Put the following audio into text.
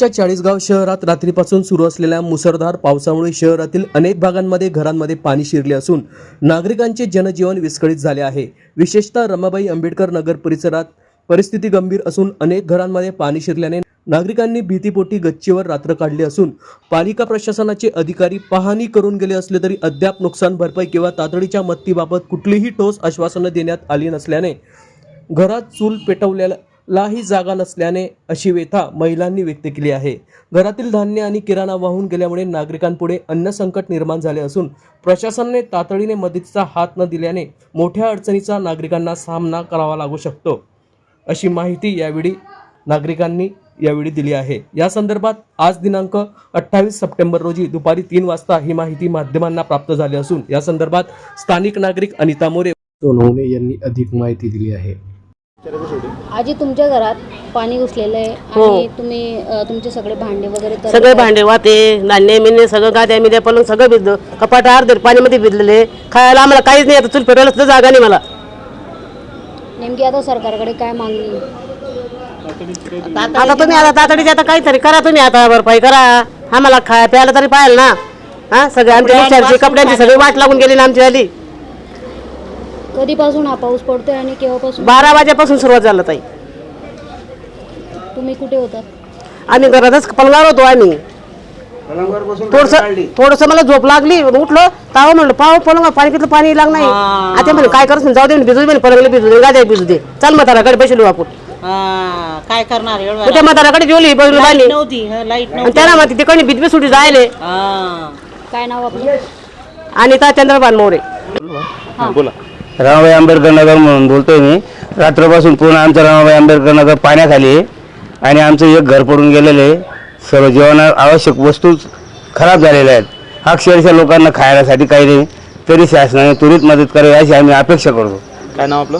च्या चाळीसगाव शहरात रात्रीपासून सुरू असलेल्या मुसळधार पावसामुळे शहरातील अनेक भागांमध्ये घरांमध्ये पाणी शिरले असून नागरिकांचे जनजीवन विस्कळीत झाले आहे. विशेषतः रमाबाई आंबेडकर नगर परिसरात परिस्थिती गंभीर असून अनेक घरांमध्ये पाणी शिरल्याने नागरिकांनी भीतीपोटी गच्चीवर रात्र काढली असून पालिका प्रशासनाचे अधिकारी पाहणी करून गेले असले तरी अद्याप नुकसान भरपाई किंवा तातडीच्या मदतीबाबत कुठलीही ठोस आश्वासनं देण्यात आली नसल्याने घरात चूल लाही जागा नसल्याने अशी व्यथा महिलांनी व्यक्त केली आहे. घरातील धान्य आणि किराणा वाहून गेल्यामुळे नागरिकांपुढे अन्न संकट निर्माण झाले असून प्रशासनाने तातडीने मदतीचा हात न दिल्याने मोठ्या अडचणीचा नागरिकांना सामना करावा लागू शकतो. अशी माहिती यावेळी नागरिकांनी यावेळी दिली आहे. या संदर्भात आज दिनांक अठ्ठावीस सप्टेंबर रोजी दुपारी तीन वाजता ही माहिती माध्यमांना प्राप्त झाली असून या संदर्भात स्थानिक नागरिक अनिता मोरे सोनवणे यांनी अधिक माहिती दिली आहे. आजी तुमच्या घरात पाणी घुसलेलं आहे हो. आणि तुम्ही अ, तुमचे सगळे भांडे वगैरे तर सगळे भांडे वाते धान्य मिन्ने सगळं गाद्या मिद्या पलंग सगळं भिजलं. कपाट अर्धे पाणीमध्ये भिजलेले. खायला आम्हाला काहीच नाही आता चूल पेटवायला सुद्धा जागा नाही मला. नेमकी आता सरकारकडे काय मागणी? आता तुम्ही आता तातडीचे आता काहीतरी करा तुम्ही आता भरपाई करा. आम्हाला खाया प्यायला तरी पाहिजे ना. हा सगळे आमच्या विचारचे कपड्यांची सगळी वाट लागून गेली ना आमची आली कधीपासून हा पाऊस पडतोय आणि केव्हापासून? बारा वाजेपासून सुरुवात झालं ताई. तुम्ही कुठे होता? आम्ही घरातच पलंगावर होतो आम्ही. थोडस थोडस मला झोप लागली. उठलो ताव म्हणलं पाव पलंग पाणी किती पाणी लाग नाही. आता म्हणे काय करत जाऊ दे म्हणे, भिजू दे म्हणे पलंगला भिजू दे गाद्या भिजू दे. चल म्हाताराकडे पैसे आपण हा, काय करणार एवढं? त्या म्हाताराकडे जेवली नव्हती हा, लाइट आणि नव्हती. त्याला मग तिकडे बिजबी सुटी जायले. हा. काय नाव आपलं? आणि त्या चंद्रबान मोरे रामाबाई आंबेडकर नगर म्हणून बोलतोय मी. रात्रपासून पूर्ण आमचं रामाबाई आंबेडकर नगर पाण्याखाली आहे. आणि आमचं एक घर पडून गेलेलं आहे. सर्व जेवणा आवश्यक वस्तू खराब झालेल्या आहेत. अक्षरशः लोकांना खाण्यासाठी काही नाही. तरी शासनाने त्वरित मदत करावी अशी आम्ही अपेक्षा करतो. काय नाव आपलं?